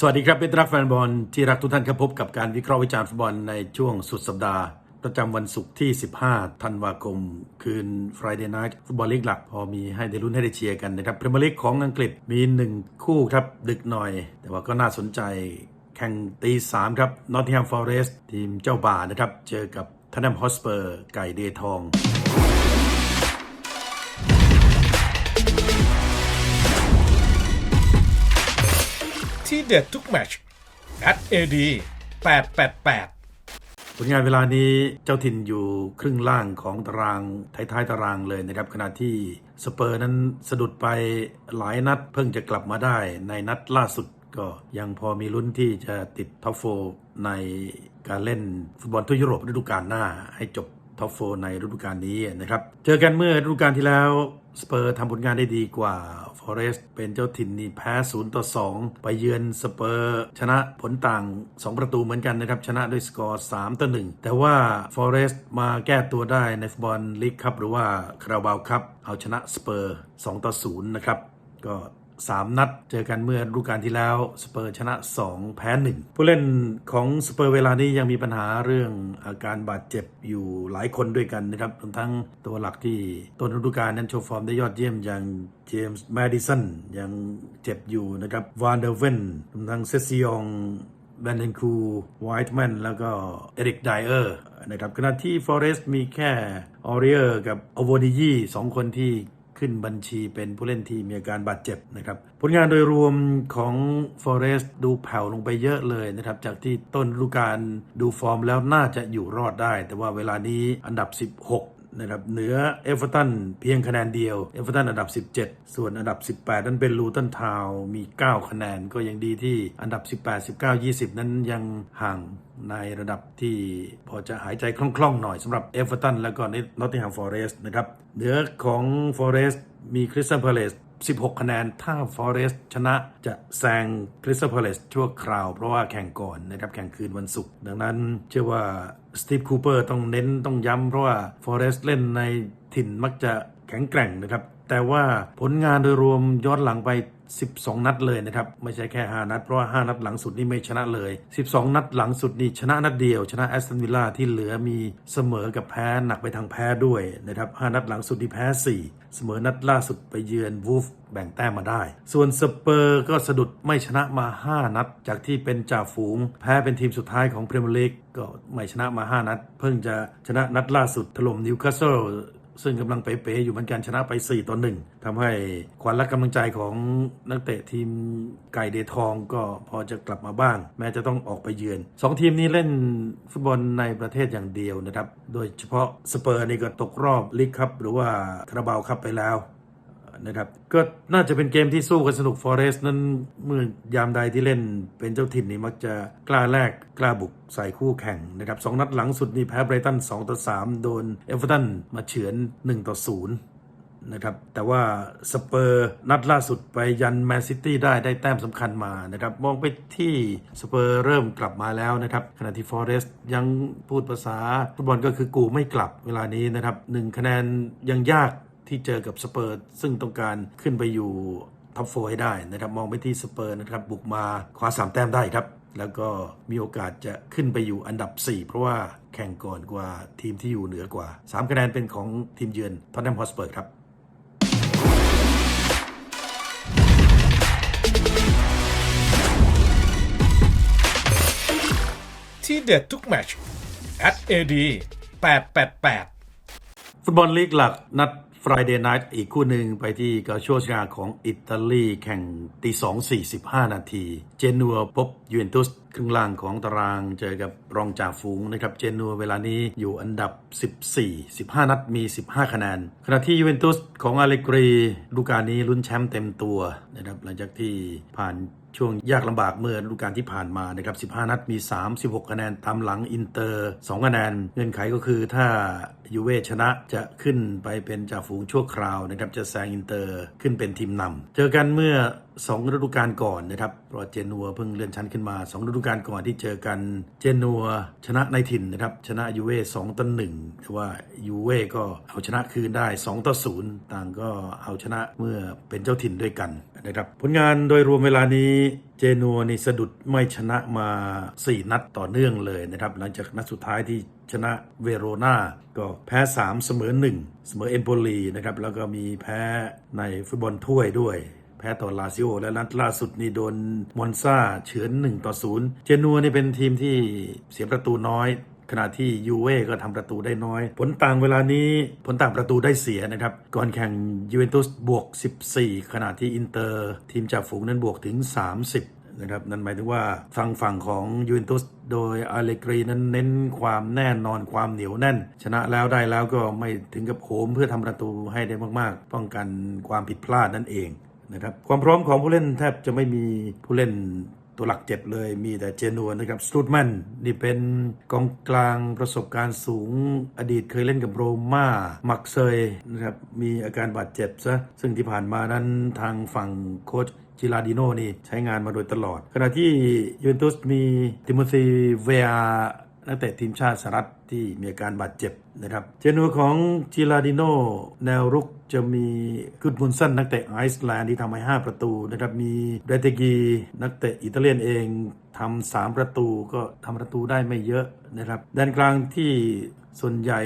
สวัสดีครับเป็นรักแฟนบอลที่รักทุกท่านครับพบกับการวิเคราะห์วิจารณ์ฟุตบอลในช่วงสุดสัปดาห์ ประจำวันศุกร์ที่ 15 ธันวาคม คืน Friday Night ฟุตบอลลีกหลัก พอมีให้ได้ลุ้นให้ได้เชียร์กันนะครับพรีเมียร์ลีกของอังกฤษมี 1 คู่ครับ ดึกหน่อย แต่ว่าก็น่าสนใจแข่งตี3ครับ Nottingham Forest ทีมเจ้าบ่านะครับ เจอกับ Tottenham Hotspur ไก่เดทอง ที่เด็ดทุกแมตช at AD 888 ผลงานเวลานี้เจ้าถิ่นอยู่ครึ่งล่างของตารางท้ายๆตารางเลยนะครับ ขณะที่สเปอร์นั้นสะดุดไปหลายนัดเพิ่งจะกลับมาได้ในนัดล่าสุดก็ยังพอมีลุ้นที่จะติดท็อปโฟในการเล่นฟุตบอลทั่วยุโรปฤดูกาลหน้าให้จบ ท็อปโฟในฤดูกาลนี้นะครับ เจอกันเมื่อฤดูกาลที่แล้วสเปอร์ทำผลงานได้ดีกว่าฟอเรสต์เป็นเจ้าถิ่นนี่แพ้0ต่อ2 ไปเยือนสเปอร์ ชนะผลต่าง 2 ประตูเหมือนกันนะครับ ชนะด้วยสกอร์3ต่อ1แต่ว่าฟอเรสต์มาแก้ตัวได้ในฟุตบอลลีกคัพหรือว่าคาราบาวคัพเอาชนะสเปอร์2ต่อ0นะครับ ก็ 3 นัด เจอกันเมื่อฤดูกาลที่แล้วสเปอร์ชนะ 2 แพ้ 1 ผู้เล่นของสเปอร์เวลานี้ยังมีปัญหาเรื่องอาการบาดเจ็บอยู่หลายคนด้วยกันนะครับรวมทั้งตัวหลักที่ต้นฤดูกาลนั้นโชว์ฟอร์มได้ยอดเยี่ยมอย่างเจมส์แมดิสันยังเจ็บอยู่นะครับ วานเดอร์เวนรวมทั้งเซซิยองแบนเดนคูไวท์แมนแล้วก็เอริกไดเออร์นะครับขณะที่ฟอเรสต์มีแค่ออเรียร์กับอโวดิยีสองคนที่ ขึ้นบัญชีเป็นผู้เล่นที่มีอาการบาดเจ็บนะครับผลงานโดยรวมของ Forest ดูแผ่วลงไปเยอะเลยนะครับจากที่ต้นฤดูกาลดูฟอร์มแล้วน่าจะอยู่รอดได้ แต่ว่าเวลานี้อันดับ 16 นะครับเหนือเอเวอร์ตันเพียงคะแนนเดียวเอเวอร์ตันอันดับ 17 ส่วนอันดับ 18 นั้นเป็นลูตันทาวมี 9 คะแนนก็ยังดีที่อันดับ 18 19 20 นั้นยังห่างในระดับที่พอจะหายใจคล่องๆหน่อยสำหรับเอเวอร์ตันแล้วก็นอตติงแฮมฟอเรสต์นะครับเหนือของฟอเรสต์มีคริสตัลพาเลส 16 คะแนน ถ้า Forest ชนะจะแซง Crystal Palace ชั่วคราว เพราะว่าแข่งก่อนนะครับ แข่งคืนวันศุกร์ ดังนั้นเชื่อว่าสตีฟคูเปอร์ต้องเน้นต้องย้ำเพราะว่า Forest เล่นในถิ่นมักจะแข็งแกร่งนะครับ แต่ว่าผลงานโดยรวมย้อนหลังไป 12 นัดเลยนะครับ ไม่ใช่แค่ 5 นัด เพราะว่า 5 นัดหลังสุดนี่ไม่ชนะเลย 12 นัดหลังสุดนี่ชนะนัดเดียว ชนะแอสตันวิลล่าที่เหลือมีเสมอกับแพ้หนักไปทางแพ้ด้วยนะครับ 5 นัดหลังสุดนี่แพ้ 4 เสมอนัดล่าสุดไปเยือนวูฟแบ่งแต้มมาได้ ส่วนสเปอร์ก็สะดุดไม่ชนะมา 5 นัด จากที่เป็นจ่าฝูง แพ้เป็นทีมสุดท้ายของพรีเมียร์ลีกก็ไม่ชนะมา 5 นัด เพิ่งจะชนะนัดล่าสุดถล่มนิวคาสเซิล ซึ่งกำลังเป๋ๆอยู่เหมือนกันชนะไป 4ต่อ1ทำให้ขวัญและกำลังใจของนักเตะทีมไก่เดทองก็พอจะกลับมาบ้าง แม้จะต้องออกไปเยือน 2 ทีมนี้เล่นฟุตบอลในประเทศอย่างเดียวนะครับ โดยเฉพาะสเปอร์นี่ก็ตกรอบลีกครับหรือว่าคาราบาวคับไปแล้ว นะครับ ก็น่าจะเป็นเกมที่สู้กันสนุกฟอเรสต์นั้นเมื่อยามใดที่เล่นเป็นเจ้าถิ่นนี่มักจะกล้าแลกกล้าบุกใส่คู่แข่งนะครับสองนัดหลังสุดนี่แพ้ไบรตัน2ต่อ3โดนเอเวอร์ตันมาเฉือน1ต่อ0นะครับแต่ว่าสเปอร์นัดล่าสุดไปยันแมนซิตี้ได้ได้แต้มสำคัญมานะครับมองไปที่สเปอร์เริ่มกลับมาแล้วนะครับขณะที่ฟอเรสต์ยังพูดภาษาฟุตบอลก็คือกูไม่กลับเวลานี้นะครับหนึ่งคะแนนยังยาก ที่เจอกับสเปอร์ซึ่งต้องการขึ้นไปอยู่ท็อปโฟให้ได้นะครับมองไปที่สเปอร์นะครับบุกมาคว้า3แต้มได้ครับ แล้วก็มีโอกาสจะขึ้นไปอยู่อันดับ 4 เพราะว่าแข่งก่อนกว่าทีมที่อยู่เหนือกว่า 3 คะแนนเป็นของทีมเยือนท็อตแนมฮอสเปอร์ครับที่เด็ดทุกแมตช at AD 888 ฟุตบอลลีกหลักนัด Friday Night อีกคู่หนึ่งไปที่กาโชชาของอิตาลีแข่งตีสองสี่สิบห้านาที เจนัวพบยูเวนตุสครึ่งล่างของตารางเจอกับรองจ่าฝูงนะครับ เจนัวเวลานี้อยู่อันดับ 14 15 นัดมี 15 คะแนน ขณะที่ยูเวนตุสของอาเลกรีดูกาลนี้ลุ้นแชมป์เต็มตัวนะครับหลังจากที่ผ่านช่วงยากลำบากเมื่อฤดูกาลที่ผ่านมานะครับ 15 นัดมี 36 คะแนนตามหลังอินเตอร์ 2 คะแนน เงื่อนไขก็คือถ้ายูเว่ชนะจะขึ้นไปเป็นจ่าฝูงชั่วคราวนะครับจะแซงอินเตอร์ขึ้นเป็นทีมนำเจอกันเมื่อ 2 ฤดูกาลก่อนนะครับเพราะเจนัวเพิ่งเลื่อนชั้นขึ้นมา 2 ฤดูกาลก่อนที่เจอกันเจนัวชนะในถิ่นนะครับชนะยูเว่2ต่อ1แต่ว่ายูเว่ก็เอาชนะคืนได้2ต่อ0ต่างก็เอาชนะเมื่อเป็นเจ้าถิ่นด้วยกัน นะครับผลงานโดยรวมเวลานี้เจนัวนี่สะดุดไม่ชนะมา 4 นัดต่อเนื่องเลยนะครับ หลังจากนัดสุดท้ายที่ชนะเวโรนาก็แพ้ 3 เสมอ 1 เสมอเอมโปลีนะครับ แล้วก็มีแพ้ในฟุตบอลถ้วยด้วยแพ้ต่อลาซิโอและนัดล่าสุดนี่โดนมอนซาเฉือน1ต่อ0เจนัวนี่เป็นทีมที่เสียประตูน้อย ขณะที่ยูเว่ก็ทำประตูได้น้อย ผลต่างเวลานี้ผลต่างประตูได้เสียนะครับ ก่อนแข่งยูเวนตุสบวก 14 ขณะที่อินเตอร์ทีมจากฝูงนั้นบวกถึง 30นะครับนั่นหมายถึงว่าฝั่งฝั่งของยูเวนตุสโดยอาเลกรีนั้นเน้นความแน่นอนความเหนียวแน่น ชนะแล้วได้แล้วก็ไม่ถึงกับโหมเพื่อทำประตูให้ได้มากๆ ป้องกันความผิดพลาดนั่นเองนะครับความพร้อมของผู้เล่นแทบจะไม่มีผู้เล่น ตัวหลักเจ็ดเลยมีแต่เจนัวนะครับสตูดแมนนี่เป็นกองกลางประสบการณ์สูงอดีตเคยเล่นกับโรม่ามักเซยนะครับมีอาการบาดเจ็บซะซึ่งที่ผ่านมานั้นทางฝั่งโค้ชจิลาดิโนนี่ใช้งานมาโดยตลอด ขณะที่ยูเวนตุสมีติโมธีเวีย นักเตะทีมชาติสหรัฐที่มีอาการบาดเจ็บนะครับเจนัวของจิลาดิโนแนวรุกจะมีกุดมุนสันนักเตะไอซ์แลนด์ที่ทำให้5ประตูนะครับมีเรเตกีนักเตะอิตาเลียนเองทำสามประตูก็ทำประตูได้ไม่เยอะนะครับด้านกลางที่ส่วนใหญ่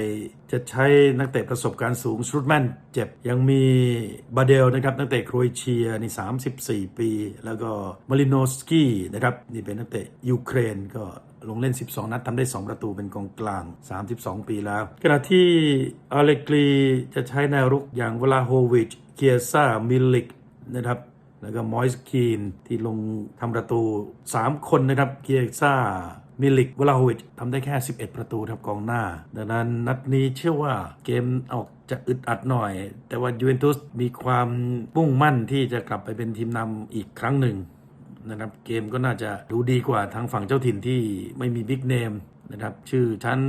จะใช้นักเตะประสบการณ์สูงชูดแมนเจ็บ ยังมีบาเดลนะครับนักเตะโครเอเชียนี่34 ปี แล้วก็มาริโนสกี้นะครับนี่เป็นนักเตะยูเครนก็ลงเล่น 12 นัดทำได้ 2 ประตูเป็นกองกลาง 32 ปีแล้ว ขณะที่อเลกรีจะใช้แนวรุกอย่างเวลาโฮวิชเกียซ่ามิลลิกนะครับ แล้วก็มอยส์คีนที่ลงทำประตู 3 คนนะครับเกียซ่ามิลิกวลาโฮวิชทำได้แค่ 11 ประตูครับกองหน้า ดังนั้นนัดนี้เชื่อว่าเกมออกจะอึดอัดหน่อย แต่ว่ายูเวนตุสมีความมุ่งมั่นที่จะกลับไปเป็นทีมนำอีกครั้งหนึ่งนะครับเกมก็น่าจะดูดีกว่าทางฝั่งเจ้าถิ่นที่ไม่มีบิ๊กเนม นะครับชื่อชั้น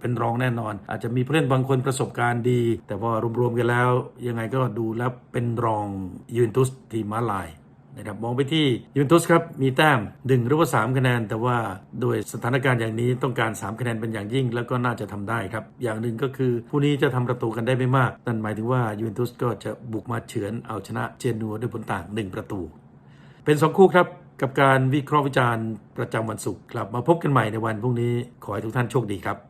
เป็นรองแน่นอน อาจจะมีผู้เล่นบางคนประสบการณ์ดี แต่พอรวมๆกันแล้ว ยังไงก็ดูแล้วเป็นรองยูเวนตุสทีมมาลายนะครับมองไปที่ยูเวนตุสครับ มีแต้มหนึ่งหรือว่า 3 คะแนน แต่ว่าโดยสถานการณ์อย่างนี้ต้องการ 3 คะแนนเป็นอย่างยิ่ง แล้วก็น่าจะทำได้ครับ อย่างหนึ่งก็คือผู้นี้จะทำประตูกันได้ไม่มาก นั่นหมายถึงว่ายูเวนตุสก็จะบุกมาเฉือนเอาชนะเจนัวด้วยผลต่าง 1 ประตู เป็นสองคู่ครับ กับการวิเคราะห์วิจารณ์ประจำวันศุกร์กลับ มาพบกันใหม่ในวันพรุ่งนี้ขอให้ทุกท่านโชคดีครับ